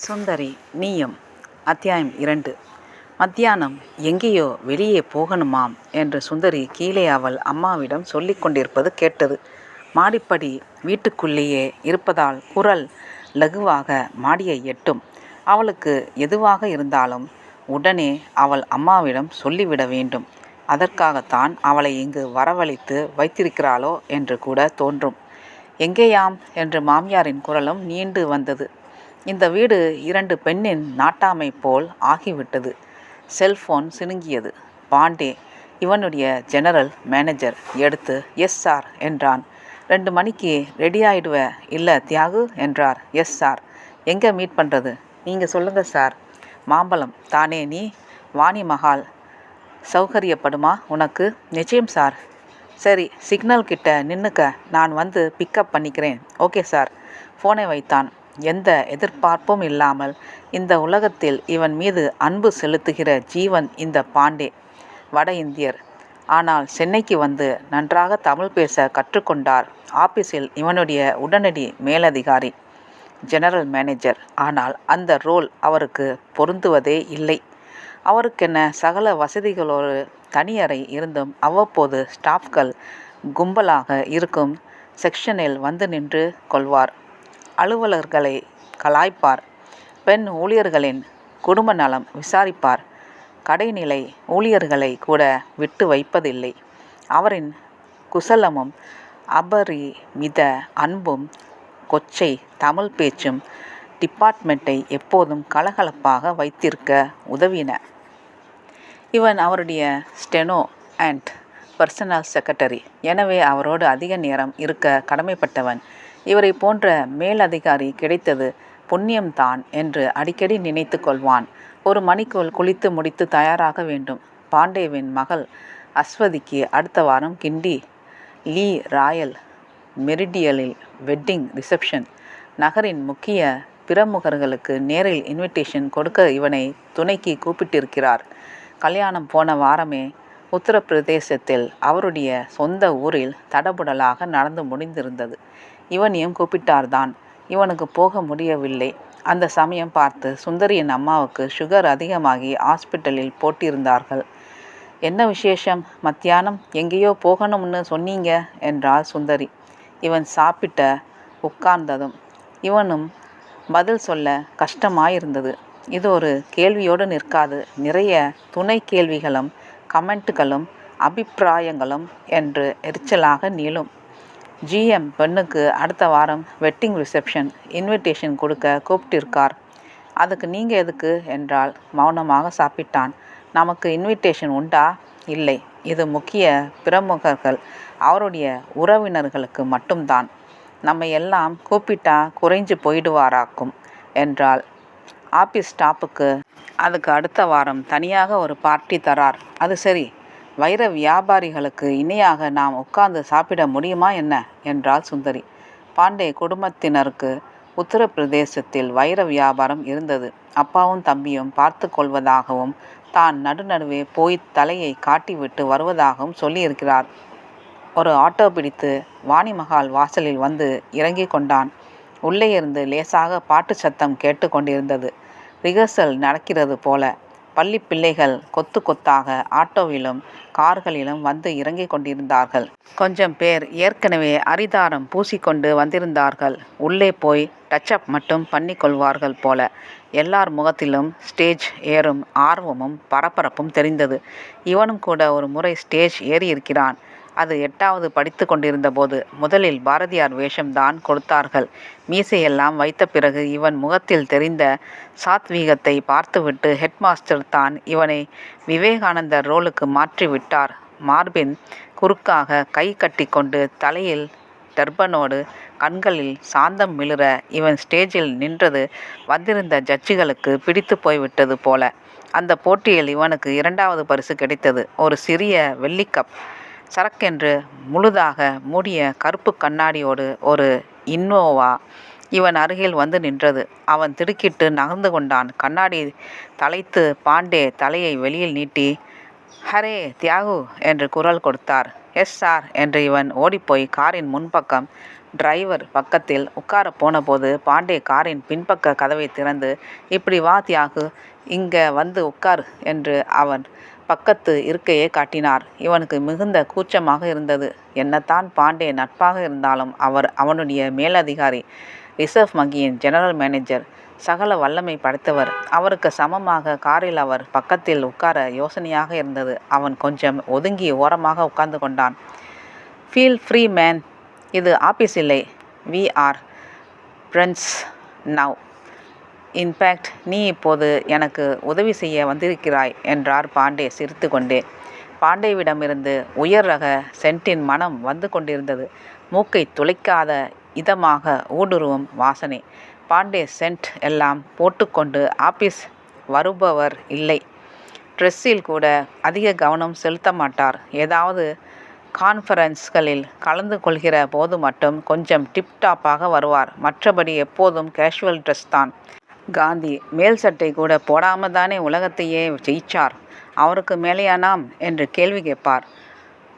சுந்தரி நீயும் அத்தியாயம் இரண்டு. மத்தியானம் எங்கேயோ வெளியே போகணுமாம் என்று சுந்தரி கீழே அவள் அம்மாவிடம் சொல்லி கொண்டிருப்பது கேட்டது. மாடிப்படி வீட்டுக்குள்ளேயே இருப்பதால் குரல் லகுவாக மாடியை எட்டும். அவளுக்கு எதுவாக இருந்தாலும் உடனே அவள் அம்மாவிடம் சொல்லிவிட வேண்டும். அதற்காகத்தான் அவளை இங்கு வரவழைத்து வைத்திருக்கிறாளோ என்று கூட தோன்றும். எங்கேயாம்? என்று மாமியாரின் குரலும் நீண்டு வந்தது. இந்த வீடு இரண்டு பெண்ணின் நாட்டாமை போல் ஆகிவிட்டது. செல்போன் சினுங்கியது. பாண்டே இவனுடைய ஜெனரல் மேனேஜர் எடுத்து எஸ் சார் என்றான். ரெண்டு மணிக்கு ரெடி ஆயிடுவ? இல்லை தியாகு என்றார். எஸ் சார் எங்கே மீட் பண்ணுறது நீங்கள் சொல்லுங்கள் சார் மாம்பழம். தானே நீ? வாணி மகால். சௌகரியப்படுமா? உனக்கு. நிச்சயம் சார் சரி சிக்னல் கிட்ட நின்னுக்க. நான் வந்து பிக்கப் பண்ணிக்கிறேன். ஓகே சார் ஃபோனை வைத்தான். எந்த எதிர்பார்ப்பும் இல்லாமல் இந்த உலகத்தில் இவன் மீது அன்பு செலுத்துகிற ஜீவன் இந்த பாண்டே வட இந்தியர். ஆனால் சென்னைக்கு வந்து நன்றாக தமிழ் பேச கற்றுக்கொண்டார். ஆபீஸில் இவனுடைய உடனடி மேலதிகாரி ஜெனரல் மேனேஜர் ஆனால் அந்த ரோல் அவருக்கு பொருந்துவதே இல்லை. அவருக்கென சகல வசதிகளோடு தனியறை இருந்தும் அவ்வப்போது ஸ்டாஃப்கள் கும்பலாக இருக்கும் செக்ஷனில் வந்து நின்று கொள்வார். அலுவலர்களை கலாய்ப்பார். பெண் ஊழியர்களின் குடும்ப நலம் விசாரிப்பார். கடைநிலை ஊழியர்களை கூட விட்டு வைப்பதில்லை. அவரின் குசலமும் அபரிமித அன்பும் கொச்சை தமிழ் பேச்சும் டிபார்ட்மெண்ட்டை எப்போதும் கலகலப்பாக வைத்திருக்க உதவின. இவன் அவருடைய ஸ்டெனோ அண்ட் பர்சனல் செக்ரட்டரி. எனவே அவரோடு அதிக நேரம் இருக்க கடமைப்பட்டவன். இவரை போன்ற மேலதிகாரி கிடைத்தது புண்ணியம்தான் என்று அடிக்கடி நினைத்து கொள்வான். ஒரு மணிக்குள் குளித்து முடித்து தயாராக வேண்டும். பாண்டேவின் மகள் அஸ்வதிக்கு அடுத்த வாரம் கிண்டி லீ ராயல் மெரிடியலில் வெட்டிங் ரிசப்ஷன். நகரின் முக்கிய பிரமுகர்களுக்கு நேரில் இன்விடேஷன் கொடுக்க இவனை துணைக்கு கூப்பிட்டிருக்கிறார். கல்யாணம் போன வாரமே உத்தரப்பிரதேசத்தில் அவருடைய சொந்த ஊரில் தடபுடலாக நடந்து முடிந்திருந்தது. இவனையும் கூப்பிட்டார்தான். இவனுக்கு போக முடியவில்லை. அந்த சமயம் பார்த்து சுந்தரியின் அம்மாவுக்கு சுகர் அதிகமாகி ஹாஸ்பிட்டலில் போட்டிருந்தார்கள். என்ன விசேஷம்? மத்தியானம்? எங்கேயோ போகணும்னு சொன்னீங்க? என்றாள் சுந்தரி. இவன் சாப்பிட்ட உட்கார்ந்ததும். இவனும் பதில் சொல்ல கஷ்டமாயிருந்தது. இது ஒரு கேள்வியோடு நிற்காது. நிறைய துணை கேள்விகளும் கமெண்ட்டுகளும் அபிப்பிராயங்களும் என்று எரிச்சலாக நீளும். ஜிஎம் பெண்ணுக்கு அடுத்த வாரம் வெட்டிங் ரிசப்ஷன் இன்விடேஷன் கொடுக்க கூப்பிட்டிருக்கார். அதுக்கு நீங்கள் எதுக்கு என்றால் மௌனமாக சாப்பிட்டான். நமக்கு இன்விடேஷன் உண்டா? இல்லை. இது முக்கிய பிரமுகர்கள் அவருடைய உறவினர்களுக்கு மட்டும்தான். நம்ம எல்லாம் கூப்பிட்டா குறைஞ்சு போயிடுவாராக்கும் என்றால் ஆஃபீஸ் ஸ்டாப்புக்கு அதுக்கு அடுத்த வாரம் தனியாக ஒரு பார்ட்டி தரார். அது சரி வைர வியாபாரிகளுக்கு இணையாக நாம் உட்கார்ந்து சாப்பிட முடியுமா என்ன? என்றாள் சுந்தரி. பாண்டே குடும்பத்தினருக்கு உத்தரப்பிரதேசத்தில் வைர வியாபாரம் இருந்தது. அப்பாவும் தம்பியும் பார்த்து கொள்வதாகவும் தான் நடுநடுவே போய் தலையை காட்டிவிட்டு வருவதாகவும் சொல்லியிருக்கிறார். ஒரு ஆட்டோ பிடித்து வாணிமகால் வாசலில் வந்து இறங்கி கொண்டான். உள்ளே இருந்து லேசாக பாட்டு சத்தம் கேட்டு கொண்டிருந்தது. ரிஹர்சல் நடக்கிறது போல பள்ளி பிள்ளைகள் கொத்து கொத்தாக ஆட்டோவிலும் கார்களிலும் வந்து இறங்கிக் கொண்டிருந்தார்கள். கொஞ்சம் பேர் ஏற்கனவே அரிதாரம் பூசிக்கொண்டு வந்திருந்தார்கள். உள்ளே போய் டச்சப் மட்டும் பண்ணி கொள்வார்கள் போல. எல்லார் முகத்திலும் ஸ்டேஜ் ஏறும் ஆர்வமும் பரபரப்பும் தெரிந்தது. இவனும் கூட ஒரு முறை ஸ்டேஜ் ஏறியிருக்கிறான். அது எட்டாவது படித்து கொண்டிருந்தபோது முதலில் பாரதியார் வேஷம்தான் கொடுத்தார்கள். மீசையெல்லாம் வைத்த பிறகு இவன் முகத்தில் தெரிந்த சாத்வீகத்தை பார்த்துவிட்டு ஹெட்மாஸ்டர் தான் இவனை விவேகானந்தர் ரோலுக்கு மாற்றி விட்டார் மார்பின் குறுக்காக கை கட்டி கொண்டு தலையில் டர்பனோடு கண்களில் சாந்தம் மிளிர இவன் ஸ்டேஜில் நின்றது வந்திருந்த ஜட்ஜிகளுக்கு பிடித்து போய்விட்டது போல. அந்த போட்டியில் இவனுக்கு இரண்டாவது பரிசு கிடைத்தது. ஒரு சிறிய வெள்ளிக்கப் சரக்கென்று முழுதாக மூடிய கருப்பு கண்ணாடியோடு ஒரு இன்னோவா இவன் அருகில் வந்து நின்றது. அவன் திடுக்கிட்டு நகர்ந்து கொண்டான். கண்ணாடி தலைத்து பாண்டே தலையை வெளியில் நீட்டி ஹரே தியாகு என்று குரல் கொடுத்தார். எஸ் சார் என்று இவன் ஓடிப்போய் காரின் முன்பக்கம் டிரைவர் பக்கத்தில் உட்கார போனபோது பாண்டே காரின் பின்பக்க கதவை திறந்து இப்படி வா தியாகு இங்கே வந்து உட்கார் என்று அவன் பக்கத்து இருக்கையை காட்டினார். இவனுக்கு மிகுந்த கூச்சமாக இருந்தது. என்னத்தான் பாண்டே நட்பாக இருந்தாலும் அவர் அவனுடைய மேலதிகாரி. ரிசர்வ் வங்கியின் ஜெனரல் மேனேஜர். சகல வல்லமை படைத்தவர். அவருக்கு சமமாக காரில் அவர் பக்கத்தில் உட்கார யோசனையாக இருந்தது. அவன் கொஞ்சம் ஒதுங்கி ஓரமாக உட்கார்ந்து கொண்டான். Feel free man. இது ஆபீஸ் இல்லை. We are friends now. In fact நீ இப்போது எனக்கு உதவி செய்ய வந்திருக்கிறாய் என்றார் பாண்டே சிரித்து கொண்டே. பாண்டேவிடமிருந்து உயர் ரக சென்ட்டின் மனம் வந்து கொண்டிருந்தது. மூக்கை துளைக்காத இதமாக ஊடுருவும் வாசனை. பாண்டே சென்ட் எல்லாம் போட்டுக்கொண்டு ஆபீஸ் வருபவர் இல்லை. ட்ரெஸ்ஸில் கூட அதிக கவனம் செலுத்த மாட்டார். ஏதாவது கான்ஃபரன்ஸ்களில் கலந்து கொள்கிற போது மட்டும் கொஞ்சம் டிப்டாப்பாக வருவார். மற்றபடி எப்போதும் கேஷுவல் ட்ரெஸ் தான் காந்தி மேல் சட்டை கூட போடாமல் தானே உலகத்தையே ஜெயிச்சார். அவருக்கு மேலேயானாம் என்று கேள்வி கேட்பார்.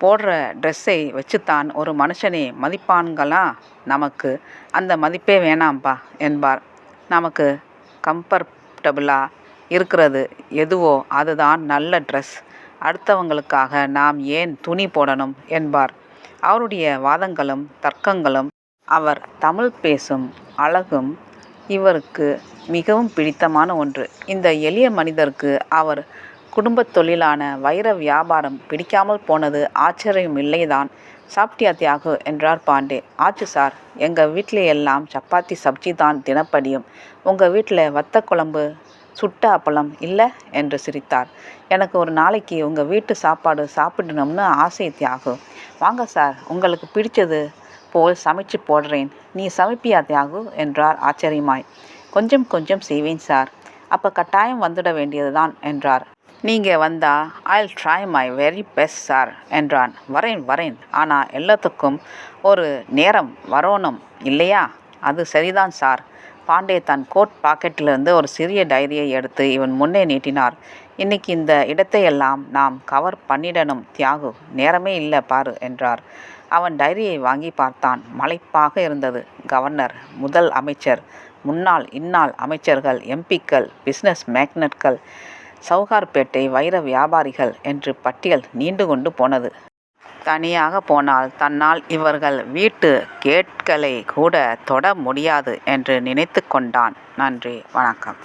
போடுற ட்ரெஸ்ஸை வச்சுத்தான் ஒரு மனுஷனை மதிப்பான்களா? நமக்கு அந்த மதிப்பே வேணாம்பா என்பார். நமக்கு கம்ஃபர்டபுளாக இருக்கிறது எதுவோ அதுதான் நல்ல ட்ரெஸ் அடுத்தவங்களுக்காக நாம் ஏன் துணி போடணும்? என்பார். அவருடைய வாதங்களும் தர்க்கங்களும் அவர் தமிழ் பேசும் அழகும் இவருக்கு மிகவும் பிடித்தமான ஒன்று. இந்த எளிய மனிதருக்கு அவர் குடும்பத் தொழிலான வைர வியாபாரம் பிடிக்காமல் போனது ஆச்சரியம் இல்லைதான் சாப்பிட்டியா தியாகு? என்றார் பாண்டே. ஆச்சு சார். எங்கள் வீட்டில் எல்லாம் சப்பாத்தி சப்ஜி தான் தினப்படியும். உங்கள் வீட்டில் வத்த குழம்பு சுட்ட அப்பளம் இல்லை என்று சிரித்தார். எனக்கு ஒரு நாளைக்கு உங்கள் வீட்டு சாப்பாடு சாப்பிடணும்னு ஆசை தியாகு. வாங்க சார். உங்களுக்கு பிடிச்சது போல் சமைச்சு போடுறேன். நீ சமைப்பியா தியாகு? என்றார் ஆச்சரியமாய். கொஞ்சம் கொஞ்சம் செய்வேன் சார். அப்போ கட்டாயம் வந்துட வேண்டியதுதான் என்றார். நீங்கள் வந்தா I'll try my very best sir என்றான். வரேன் வரேன். ஆனால் எல்லாத்துக்கும் ஒரு நேரம் வரோணும் இல்லையா? அது சரிதான் சார். பாண்டே தன் கோட் பாக்கெட்டிலிருந்து ஒரு சிறிய டைரியை எடுத்து இவன் முன்னே நீட்டினார். இன்னைக்கு இந்த இடத்தையெல்லாம் நாம் கவர் பண்ணிடணும் தியாகு. நேரமே இல்லை பாரு என்றார். அவன் டைரியை வாங்கிப் பார்த்தான். மலைப்பாக இருந்தது. கவர்னர், முதல் அமைச்சர், முன்னாள் இன்னாள் அமைச்சர்கள், எம்பிக்கள் பிஸ்னஸ் மேக்னட்கள், சவுகார்பேட்டை வைர வியாபாரிகள் என்று பட்டியல் நீண்டு கொண்டு போனது. தனியாகப் போனால் தன்னால் இவர்கள் வீட்டு கேட்களை கூட தொட முடியாது என்று நினைத்து கொண்டான். நன்றி வணக்கம்.